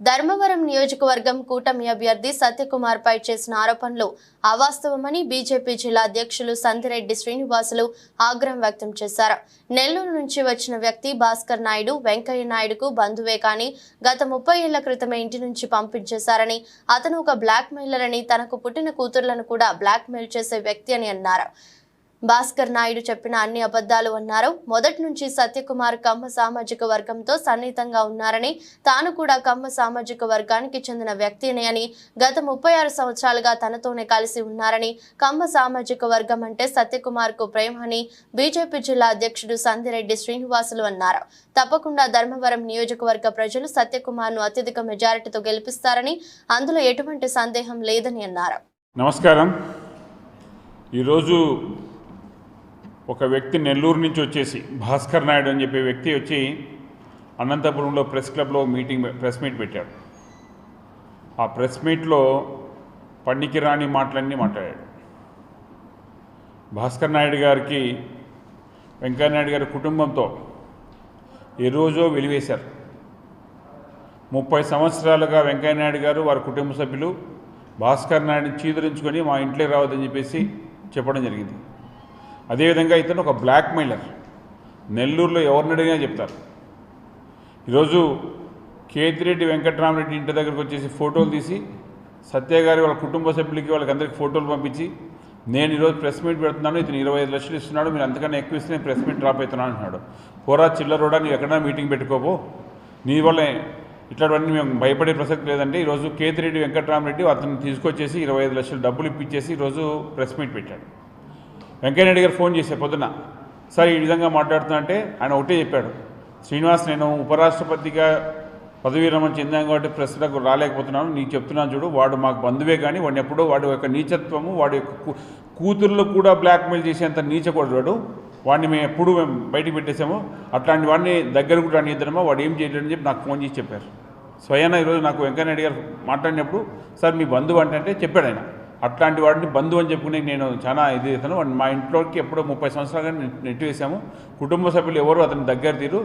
ధర్మవరం నియోజకవర్గం కూటమి అభ్యర్థి సత్యకుమార్ పై చేసిన ఆరోపణలు అవాస్తవమని బీజేపీ జిల్లా అధ్యక్షులు సంతిరెడ్డి శ్రీనివాసులు ఆగ్రహం వ్యక్తం చేశారు. నెల్లూరు నుంచి వచ్చిన వ్యక్తి భాస్కర్ నాయుడు వెంకయ్య నాయుడుకు బంధువే కానీ గత ముప్పై ఏళ్ళ క్రితమే ఇంటి నుంచి పంపించేశారని అతను ఒక బ్లాక్ మెయిలర్ అని తనకు పుట్టిన కూతుర్లను కూడా బ్లాక్ మెయిల్ చేసే వ్యక్తి అని అన్నారు. భాస్కర్ నాయుడు చెప్పిన అన్ని అబద్ధాలు అన్నారు. మొదటి నుంచి సత్యకుమార్ కమ్మ సామాజిక వర్గంతో సన్నిహితంగా ఉన్నారని తాను కూడా కమ్మ సామాజిక వర్గానికి చెందిన వ్యక్తిని అని గత ముప్పై ఆరు సంవత్సరాలుగా తనతోనే కలిసి ఉన్నారని కమ్మ సామాజిక వర్గం అంటే సత్యకుమార్కు ప్రేమ అని బీజేపీ జిల్లా అధ్యక్షుడు సందిరెడ్డి శ్రీనివాసులు అన్నారు. తప్పకుండా ధర్మవరం నియోజకవర్గ ప్రజలు సత్యకుమార్ను అత్యధిక మెజారిటీతో గెలిపిస్తారని అందులో ఎటువంటి సందేహం లేదని అన్నారు. నమస్కారం. ఈరోజు ఒక వ్యక్తి నెల్లూరు నుంచి వచ్చేసి భాస్కర్ నాయుడు అని చెప్పే వ్యక్తి వచ్చి అనంతపురంలో ప్రెస్ క్లబ్లో మీటింగ్ ప్రెస్ మీట్ పెట్టాడు. ఆ ప్రెస్ మీట్లో పండికి రాని మాటలన్నీ మాట్లాడాడు. భాస్కర్ నాయుడు గారికి వెంకయ్యనాయుడు గారి కుటుంబంతో ఏ రోజో వెలివేశారు. ముప్పై సంవత్సరాలుగా వెంకయ్యనాయుడు గారు వారి కుటుంబ సభ్యులు భాస్కర్ నాయుడిని చీదరించుకొని మా ఇంట్లోకి రావద్దని చెప్పేసి చెప్పడం జరిగింది. అదేవిధంగా ఇతను ఒక బ్లాక్ మెయిలర్ నెల్లూరులో ఎవరిని అడిగినా చెప్తారు. ఈరోజు కేతిరెడ్డి వెంకట్రామరెడ్డి ఇంటి దగ్గరకు వచ్చేసి ఫోటోలు తీసి సత్య గారి వాళ్ళ కుటుంబ సభ్యులకి వాళ్ళకి అందరికి ఫోటోలు పంపించి నేను ఈరోజు ప్రెస్ మీట్ పెడుతున్నాను ఇతను ఇరవై ఐదు లక్షలు ఇస్తున్నాడు మీరు అంతకన్నా ఎక్కువ ఇస్తే నేను ప్రెస్ మీట్ డ్రాప్ అవుతున్నాను అంటున్నాడు. పోరా చిల్లరోడా నువ్వు ఎక్కడైనా మీటింగ్ పెట్టుకోపో. నీ వల్లే ఇట్లాంటివన్నీ మేము భయపడే ప్రసక్తి లేదంటే ఈరోజు కేతిరెడ్డి వెంకట్రామరెడ్డి అతను తీసుకొచ్చేసి ఇరవై ఐదు లక్షలు డబ్బులు ఇప్పించేసి ఈరోజు ప్రెస్ మీట్ పెట్టాడు. వెంకయ్యనాయుడు గారు ఫోన్ చేసే పొద్దున. సార్ ఈ విధంగా మాట్లాడుతున్నా అంటే ఆయన ఒకటే చెప్పాడు. శ్రీనివాస్ నేను ఉపరాష్ట్రపతిగా పదవీ రమణ చెందాను కాబట్టి ప్రశ్నకు రాలేకపోతున్నాను. నీకు చెప్తున్నాను చూడు వాడు మాకు బంధువే కానీ వాడిని ఎప్పుడో వాడి యొక్క నీచత్వము వాడి యొక్క కూ- కూతుర్లు కూడా బ్లాక్మెయిల్ చేసేంత నీచకూడదు వాడు. వాడిని మేము ఎప్పుడు మేము బయటికి పెట్టేసాము అట్లాంటి వాడిని దగ్గర కూడా రానిద్దామో వాడు ఏం చేయలేడని చెప్పి నాకు ఫోన్ చేసి చెప్పారు. స్వయాన ఈరోజు నాకు వెంకయ్యనాయుడు గారు మాట్లాడినప్పుడు సార్ మీ బంధువు అంటే అంటే చెప్పాడు ఆయన. అట్లాంటి వాడిని బంధువు అని చెప్పుకునే నేను చాలా ఇది ఇస్తాను మా ఇంట్లోకి ఎప్పుడో ముప్పై సంవత్సరాలుగా నెట్టివేశాము కుటుంబ సభ్యులు ఎవరు అతని దగ్గర తీరు.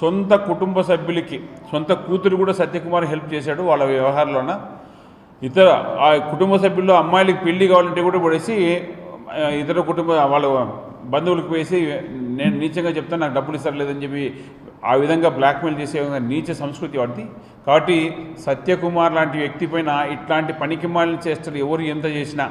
సొంత కుటుంబ సభ్యులకి సొంత కూతురు కూడా సత్యకుమార్ హెల్ప్ చేశాడు వాళ్ళ వ్యవహారంలోన. ఇతర ఆ కుటుంబ సభ్యుల్లో అమ్మాయిలకి పెళ్ళి కావాలంటే కూడా పడేసి ఇతర కుటుంబ వాళ్ళ బంధువులకు వేసి నేను నీచంగా చెప్తాను నాకు డబ్బులు ఇస్తారు లేదని చెప్పి ఆ విధంగా బ్లాక్మెయిల్ చేసే విధంగా నీచ సంస్కృతి వాడిది. కాబట్టి సత్యకుమార్ లాంటి వ్యక్తి పైన ఇట్లాంటి పనికిమాలిన చేస్తారు ఎవరు ఎంత చేసినా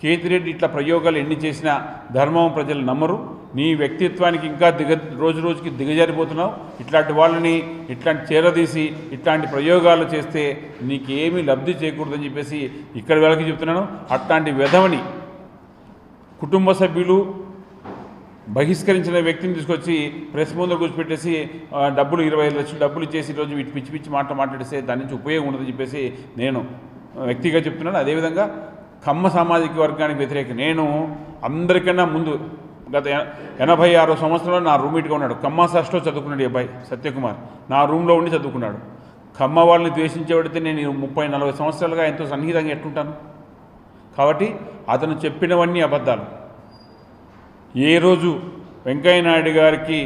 కేతిరెడ్డి ఇట్లా ప్రయోగాలు ఎన్ని చేసినా ధర్మం ప్రజలు నమ్మరు. నీ వ్యక్తిత్వానికి ఇంకా దిగ రోజు రోజుకి దిగజారిపోతున్నావు. ఇట్లాంటి వాళ్ళని ఇట్లాంటి చేరదీసి ఇట్లాంటి ప్రయోగాలు చేస్తే నీకేమీ లబ్ధి చేకూడదని చెప్పేసి ఇక్కడ వాళ్ళకి చెప్తున్నాను. అట్లాంటి వెధవని కుటుంబ సభ్యులు బహిష్కరించిన వ్యక్తిని తీసుకొచ్చి ప్రెస్ ముందు కూర్చోపెట్టేసి డబ్బులు ఇరవై ఐదు లక్షలు డబ్బులు ఇచ్చేసి ఈరోజు వీటి పిచ్చి పిచ్చి మాట మాట్లాడిస్తే దాని నుంచి ఉపయోగం ఉండదని చెప్పేసి నేను వ్యక్తిగా చెప్తున్నాను. అదేవిధంగా కమ్మ సామాజిక వర్గానికి వ్యతిరేక నేను అందరికన్నా ముందు గత ఎనభై ఆరో సంవత్సరంలో నా రూమ్మేట్గా ఉన్నాడు. కమ్మ సాస్ట్లో చదువుకున్నాడు అబ్బాయి సత్యకుమార్. నా రూమ్లో ఉండి చదువుకున్నాడు. కమ్మ వాళ్ళని ద్వేషించబడితే నేను ముప్పై నలభై సంవత్సరాలుగా ఎంతో సన్నిహితంగా ఎట్టుంటాను కాబట్టి అతను చెప్పినవన్నీ అబద్ధాలు. ఏ రోజు వెంకయ్య నాయుడు గారికి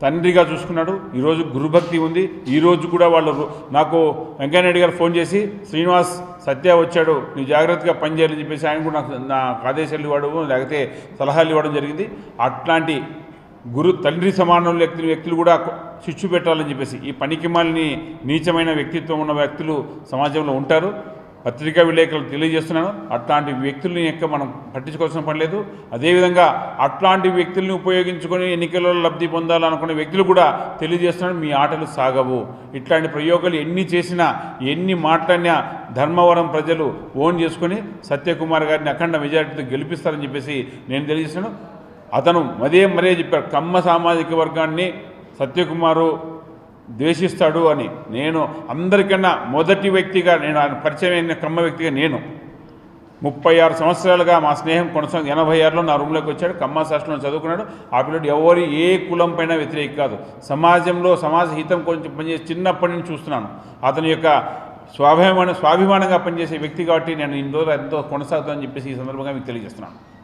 తండ్రిగా చూసుకున్నాడు ఈరోజు గురుభక్తి ఉంది. ఈరోజు కూడా వాళ్ళు నాకు వెంకయ్యనాయుడు గారు ఫోన్ చేసి శ్రీనివాస్ సత్య వచ్చాడు నీ జాగ్రత్తగా పనిచేయాలని చెప్పేసి ఆయన కూడా నాకు నా ఆదేశాలు ఇవ్వడము లేకపోతే సలహాలు ఇవ్వడం జరిగింది. అట్లాంటి గురు తండ్రి సమానం వ్యక్తులు వ్యక్తులు కూడా శిక్షు పెట్టాలని చెప్పేసి ఈ పనికిమాలిని నీచమైన వ్యక్తిత్వం ఉన్న వ్యక్తులు సమాజంలో ఉంటారు. పత్రికా విలేకరులు తెలియజేస్తున్నాను. అట్లాంటి వ్యక్తుల్ని యొక్క మనం పట్టించుకోవాల్సిన పని లేదు. అదేవిధంగా అట్లాంటి వ్యక్తుల్ని ఉపయోగించుకొని ఎన్నికల్లో లబ్ధి పొందాలనుకునే వ్యక్తులు కూడా తెలియజేస్తున్నాను. మీ ఆటలు సాగవు. ఇట్లాంటి ప్రయోగాలు ఎన్ని చేసినా ఎన్ని మాట్లాడినా ధర్మవరం ప్రజలు ఓన్ చేసుకొని సత్యకుమార్ గారిని అఖండ మెజారిటీతో గెలిపిస్తారని చెప్పేసి నేను తెలియజేస్తున్నాను. అతను మదే మరే చెప్పారు. కమ్మ సామాజిక వర్గాన్ని సత్యకుమారు ద్వేషిస్తాడు అని నేను అందరికన్నా మొదటి వ్యక్తిగా నేను ఆయన పరిచయమైన కమ్మ వ్యక్తిగా నేను. ముప్పై ఆరు సంవత్సరాలుగా మా స్నేహం కొనసాగి ఎనభై ఆరులో నా రూమ్లోకి వచ్చాడు కమ్మ శాస్త్రంలో చదువుకున్నాడు. ఆ పిల్లడు ఎవరి ఏ కులం పైన వ్యతిరేక కాదు. సమాజంలో సమాజ హితం కొంచెం పనిచేసి చిన్నప్పటి నుంచి చూస్తున్నాను. అతని యొక్క స్వాభిమాన స్వాభిమానంగా పనిచేసే వ్యక్తి కాబట్టి నేను ఇందులో ఎంతో కొనసాగుతానని చెప్పేసి ఈ సందర్భంగా మీకు తెలియజేస్తున్నాను.